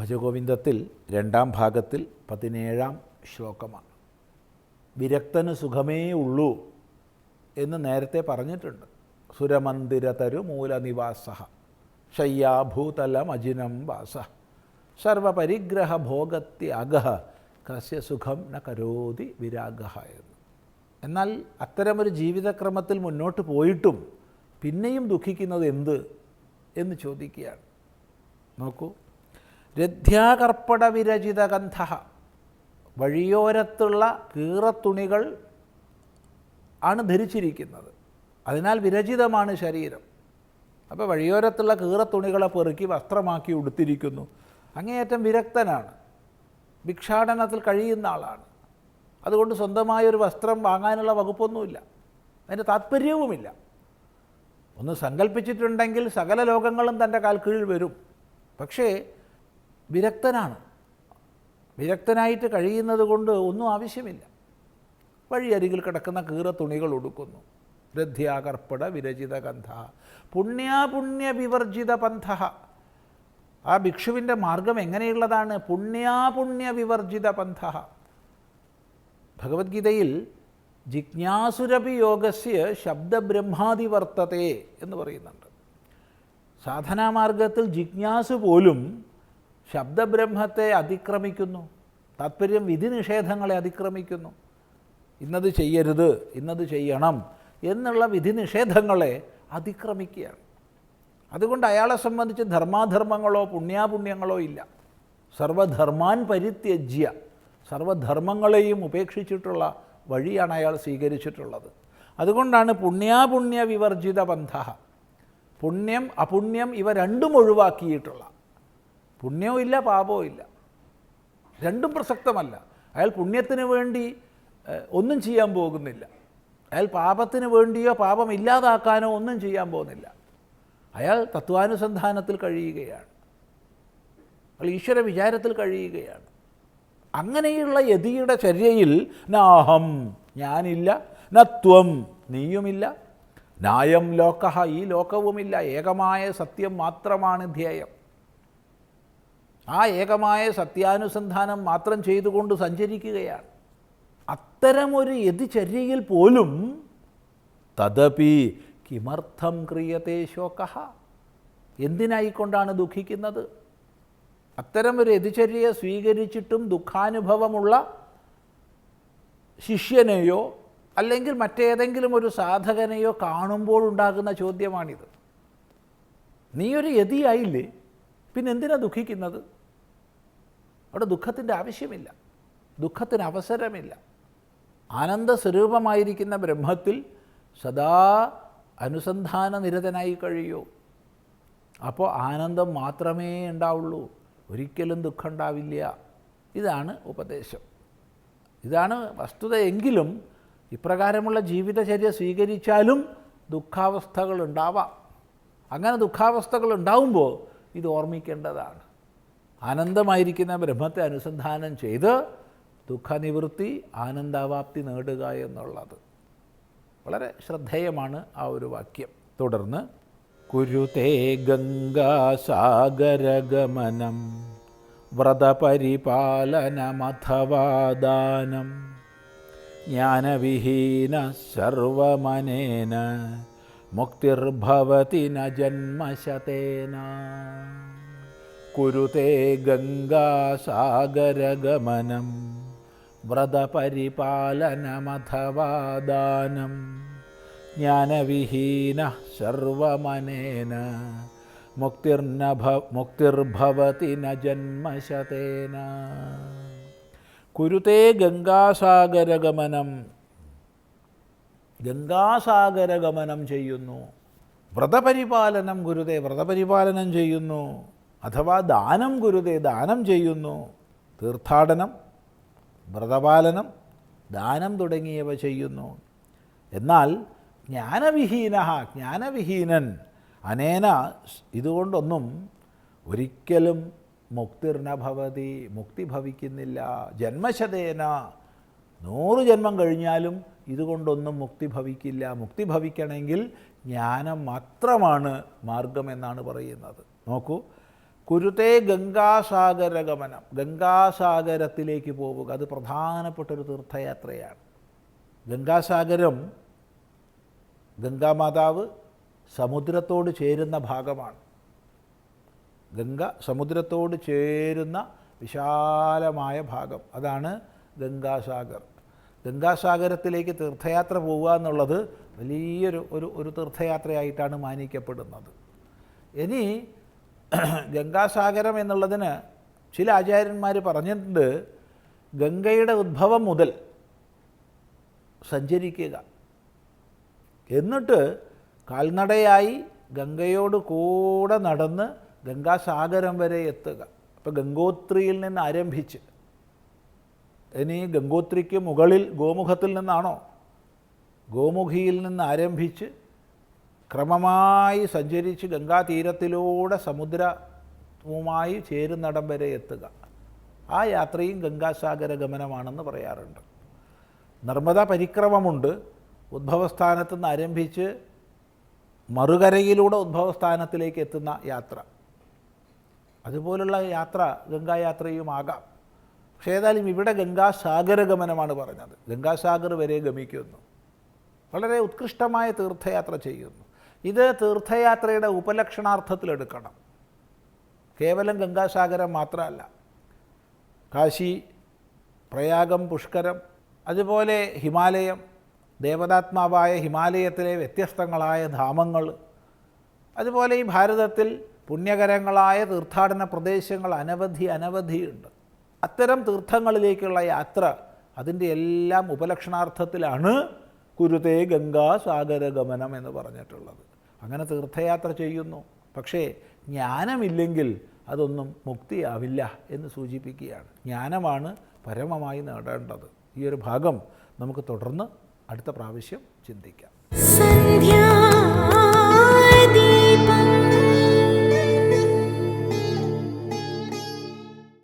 ഭജഗോവിന്ദത്തിൽ രണ്ടാം ഭാഗത്തിൽ പതിനേഴാം ശ്ലോകമാണ്. വിരക്തന് സുഖമേ ഉള്ളൂ എന്ന് നേരത്തെ പറഞ്ഞിട്ടുണ്ട്. സുരമന്ദിര തരു മൂലനിവാസ ശയ്യാഭൂതലമജിനം വാസ സർവപരിഗ്രഹ ഭോഗത്യാഗ കസ്യ സുഖം ന കരോതി വിരാഗ എന്ന്. എന്നാൽ അത്തരമൊരു ജീവിതക്രമത്തിൽ മുന്നോട്ട് പോയിട്ടും പിന്നെയും ദുഃഖിക്കുന്നത് എന്ത് എന്ന് ചോദിക്കുകയാണ്. നോക്കൂ രഥ്യാകർപ്പട വിരചിത ഗന്ധ വഴിയോരത്തുള്ള കീറത്തുണികൾ ആണ് ധരിച്ചിരിക്കുന്നത്. അതിനാൽ വിരചിതമാണ് ശരീരം. അപ്പോൾ വഴിയോരത്തുള്ള കീറത്തുണികളെ പെറുക്കി വസ്ത്രമാക്കി ഉടുത്തിരിക്കുന്നു. അങ്ങേയറ്റം വിരക്തനാണ്. ഭിക്ഷാടനത്തിൽ കഴിയുന്ന ആളാണ്. അതുകൊണ്ട് സ്വന്തമായൊരു വസ്ത്രം വാങ്ങാനുള്ള വകുപ്പൊന്നുമില്ല. അതിന്റെ താത്പര്യവുമില്ല. ഒന്ന് സങ്കല്പിച്ചിട്ടുണ്ടെങ്കിൽ സകല ലോകങ്ങളും തന്റെ കാൽക്കീഴിൽ വരും. പക്ഷേ വിരക്തനാണ്. വിരക്തനായിട്ട് കഴിയുന്നത് കൊണ്ട് ഒന്നും ആവശ്യമില്ല. വഴിയരികിൽ കിടക്കുന്ന കീറ തുണികൾ ഉടുക്കുന്നു. രഥ്യാകർപ്പട വിരചിത ഗന്ധ പുണ്യാപുണ്യ വിവർജിത പന്ഥ. ആ ഭിക്ഷുവിന്റെ മാർഗം എങ്ങനെയുള്ളതാണ്? പുണ്യാപുണ്യ വിവർജിത പന്ഥ. ഭഗവത്ഗീതയിൽ ജിജ്ഞാസുരപി യോഗസ്യ ശബ്ദബ്രഹ്മാതി വർത്തത്തെ എന്ന് പറയുന്നുണ്ട്. സാധനാമാർഗത്തിൽ ജിജ്ഞാസു പോലും ശബ്ദബ്രഹ്മത്തെ അതിക്രമിക്കുന്നു. താത്പര്യം വിധി നിഷേധങ്ങളെ അതിക്രമിക്കുന്നു. ഇന്നത് ചെയ്യരുത് ഇന്നത് ചെയ്യണം എന്നുള്ള വിധി നിഷേധങ്ങളെ അതിക്രമിക്കുകയാണ്. അതുകൊണ്ട് അയാളെ സംബന്ധിച്ച് ധർമാധർമ്മങ്ങളോ പുണ്യാപുണ്യങ്ങളോ ഇല്ല. സർവധർമാൻ പരിത്യജ്യ. സർവധർമ്മങ്ങളെയും ഉപേക്ഷിച്ചിട്ടുള്ള വഴിയാണ് അയാൾ സ്വീകരിച്ചിട്ടുള്ളത്. അതുകൊണ്ടാണ് പുണ്യാപുണ്യ വിവർജിത ബന്ധ. പുണ്യം അപുണ്യം ഇവ രണ്ടും ഒഴിവാക്കിയിട്ടുള്ള. പുണ്യവും ഇല്ല പാപവും ഇല്ല. രണ്ടും പ്രസക്തമല്ല. അയാൾ പുണ്യത്തിന് വേണ്ടി ഒന്നും ചെയ്യാൻ പോകുന്നില്ല. അയാൾ പാപത്തിന് വേണ്ടിയോ പാപം ഇല്ലാതാക്കാനോ ഒന്നും ചെയ്യാൻ പോകുന്നില്ല. അയാൾ തത്വാനുസന്ധാനത്തിൽ കഴിയുകയാണ്. അയാൾ ഈശ്വര വിചാരത്തിൽ കഴിയുകയാണ്. അങ്ങനെയുള്ള യതിയുടെ ചര്യയിൽ നാഹം ഞാനില്ല നത്വം നീയുമില്ല. നായം ലോക ഈ ലോകവുമില്ല. ഏകമായ സത്യം മാത്രമാണ് ധ്യേയം. ആ ഏകമായ സത്യാനുസന്ധാനം മാത്രം ചെയ്തുകൊണ്ട് സഞ്ചരിക്കുകയാണ്. അത്തരമൊരു യതിചര്യയിൽ പോലും തദപി കിമർത്ഥം ക്രിയത്തെ ശോക. എന്തിനായിക്കൊണ്ടാണ് ദുഃഖിക്കുന്നത്? അത്തരം ഒരു എതിചര്യ സ്വീകരിച്ചിട്ടും ദുഃഖാനുഭവമുള്ള ശിഷ്യനെയോ അല്ലെങ്കിൽ മറ്റേതെങ്കിലും ഒരു സാധകനെയോ കാണുമ്പോൾ ഉണ്ടാകുന്ന ചോദ്യമാണിത്. നീയൊരു യതിയായില്ലേ? പിന്നെന്തിനാ ദുഃഖിക്കുന്നത്? അവിടെ ദുഃഖത്തിന്റെ ആവശ്യമില്ല. ദുഃഖത്തിന് അവസരമില്ല. ആനന്ദ സ്വരൂപമായിരിക്കുന്ന ബ്രഹ്മത്തിൽ സദാ അനുസന്ധാന നിരതനായി കഴിയൂ. അപ്പോൾ ആനന്ദം മാത്രമേ ഉണ്ടാവുള്ളൂ. ഒരിക്കലും ദുഃഖം ഉണ്ടാവില്ല ഇതാണ് ഉപദേശം. ഇതാണ് വസ്തുത എങ്കിലും ഇപ്രകാരമുള്ള ജീവിതചര്യ സ്വീകരിച്ചാലും ദുഃഖാവസ്ഥകൾ ഉണ്ടാവാം. അങ്ങനെ ദുഃഖാവസ്ഥകൾ ഉണ്ടാവുമ്പോൾ ഇത് ഓർമ്മിക്കേണ്ടതാണ്. ആനന്ദമായിരിക്കുന്ന ബ്രഹ്മത്തെ അനുസന്ധാനം ചെയ്ത് ദുഃഖനിവൃത്തി ആനന്ദാവാപ്തി നേടുക എന്നുള്ളത്. വളരെ ശ്രദ്ധേയമാണ് ആ ഒരു വാക്യം. തുടർന്ന് കുരുതേ ഗംഗാസാഗരഗമനം വ്രതപരിപാലനമഥവാദാനം ജ്ഞാനവിഹീന സർവമനേന മുക്തിർഭവതി ന ജന്മശതേന. കുരുതേ ഗംഗാസാഗരഗമനം വ്രതപരിപാലനമഥവാദാനം ജ്ഞാനവിഹീന സർവമനേന മുക്തിർന ഭ- മുക്തിർഭവതി ന ജന്മശതേന. കുരുതേ ഗംഗാസാഗരഗമനം ഗംഗാസാഗരഗമനം ചെയ്യുന്നു. വ്രതപരിപാലനം ഗുരുതേ വ്രതപരിപാലനം ചെയ്യുന്നു. അഥവാ ദാനം ഗുരുതേ ദാനം ചെയ്യുന്നു തീർത്ഥാടനം വ്രതപാലനം ദാനം തുടങ്ങിയവ ചെയ്യുന്നു. എന്നാൽ ജ്ഞാനവിഹീന ജ്ഞാനവിഹീനൻ അനേന ഇതുകൊണ്ടൊന്നും ഒരിക്കലും മുക്തിർണഭവതി മുക്തി ഭവിക്കുന്നില്ല. ജന്മശതേന നൂറ് ജന്മം കഴിഞ്ഞാലും ഇതുകൊണ്ടൊന്നും മുക്തി ഭവിക്കില്ല. മുക്തി ഭവിക്കണമെങ്കിൽ ജ്ഞാനം മാത്രമാണ് മാർഗമെന്നാണ് പറയുന്നത്. നോക്കൂ കുരുത്തെ ഗംഗാസാഗരഗമനം. ഗംഗാസാഗരത്തിലേക്ക് പോവുക. അത് പ്രധാനപ്പെട്ടൊരു തീർത്ഥയാത്രയാണ്. ഗംഗാസാഗരം ഗംഗാമാതാവ് സമുദ്രത്തോട് ചേരുന്ന ഭാഗമാണ്. ഗംഗ സമുദ്രത്തോട് ചേരുന്ന വിശാലമായ ഭാഗം. അതാണ് ഗംഗാസാഗർ. ഗംഗാസാഗരത്തിലേക്ക് തീർത്ഥയാത്ര പോവുക എന്നുള്ളത് വലിയൊരു ഒരു ഒരു തീർത്ഥയാത്രയായിട്ടാണ് മാനിക്കപ്പെടുന്നത്. ഇനി ഗംഗാസാഗരം എന്നുള്ളതിന് ചില ആചാര്യന്മാർ പറഞ്ഞിട്ടുണ്ട് ഗംഗയുടെ ഉദ്ഭവം മുതൽ സഞ്ചരിക്കുക. എന്നിട്ട് കാൽനടയായി ഗംഗയോട് കൂടെ നടന്ന് ഗംഗാസാഗരം വരെ എത്തുക. അപ്പോൾ ഗംഗോത്രിയിൽ നിന്ന് ആരംഭിച്ച് ഇനി ഗംഗോത്രിക്ക് മുകളിൽ ഗോമുഖത്തിൽ നിന്നാണോ? ഗോമുഖിയിൽ നിന്ന് ആരംഭിച്ച് ക്രമമായി സഞ്ചരിച്ച് ഗംഗാതീരത്തിലൂടെ സമുദ്രവുമായി ചേരുന്നിടം വരെ എത്തുക. ആ യാത്രയും ഗംഗാസാഗര ഗമനമാണെന്ന് പറയാറുണ്ട്. നർമ്മദ പരിക്രമമുണ്ട്. ഉദ്ഭവസ്ഥാനത്ത് നിന്ന് ആരംഭിച്ച് മറുകരയിലൂടെ ഉദ്ഭവസ്ഥാനത്തിലേക്ക് എത്തുന്ന യാത്ര. അതുപോലുള്ള യാത്ര ഗംഗായാത്രയുമാകാം പക്ഷേ ഏതായാലും ഇവിടെ ഗംഗാസാഗര ഗമനമാണ് പറഞ്ഞത്. ഗംഗാസാഗർ വരെ ഗമിക്കുന്നു. വളരെ ഉത്കൃഷ്ടമായ തീർത്ഥയാത്ര ചെയ്യുന്നു. ഇത് തീർത്ഥയാത്രയുടെ ഉപലക്ഷണാർത്ഥത്തിലെടുക്കണം. കേവലം ഗംഗാസാഗരം മാത്രമല്ല. കാശി പ്രയാഗം പുഷ്കരം അതുപോലെ ഹിമാലയം ദേവതാത്മാവായ ഹിമാലയത്തിലെ വ്യത്യസ്തങ്ങളായ ധാമങ്ങൾ അതുപോലെ ഈ ഭാരതത്തിൽ പുണ്യകരങ്ങളായ തീർത്ഥാടന പ്രദേശങ്ങൾ അനവധി അനവധിയുണ്ട് അത്തരം തീർത്ഥങ്ങളിലേക്കുള്ള യാത്ര അതിന്റെ എല്ലാം ഉപലക്ഷണാർത്ഥത്തിലാണ് കുരുതേ ഗംഗാ സാഗര ഗമനം എന്ന് പറഞ്ഞിട്ടുള്ളത്. അങ്ങനെ തീർത്ഥയാത്ര ചെയ്യുന്നു. പക്ഷേ ജ്ഞാനമില്ലെങ്കിൽ അതൊന്നും മുക്തിയാവില്ല എന്ന് സൂചിപ്പിക്കുകയാണ്. ജ്ഞാനമാണ് പരമമായി നേടേണ്ടത്. ഈ ഒരു ഭാഗം നമുക്ക് തുടർന്ന് അടുത്ത പ്രാവശ്യം ചിന്തിക്കാം.